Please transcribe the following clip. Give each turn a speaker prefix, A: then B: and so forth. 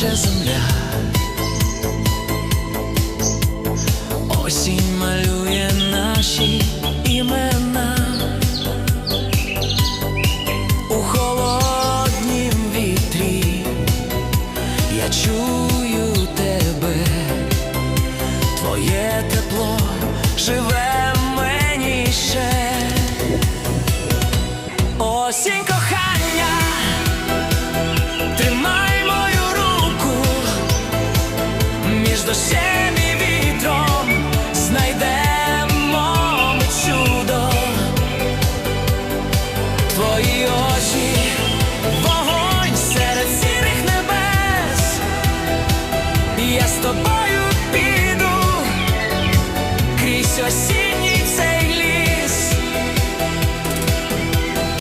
A: плаче земля, осінь малює наші імена у холоднім вітрі, я чую тебе, твоє тепло живе мені ще. Осінь кохає. дощем і вітром знайдемо ми чудо, твої очі, вогонь серед сірих небес, я з тобою піду. Крізь осінь.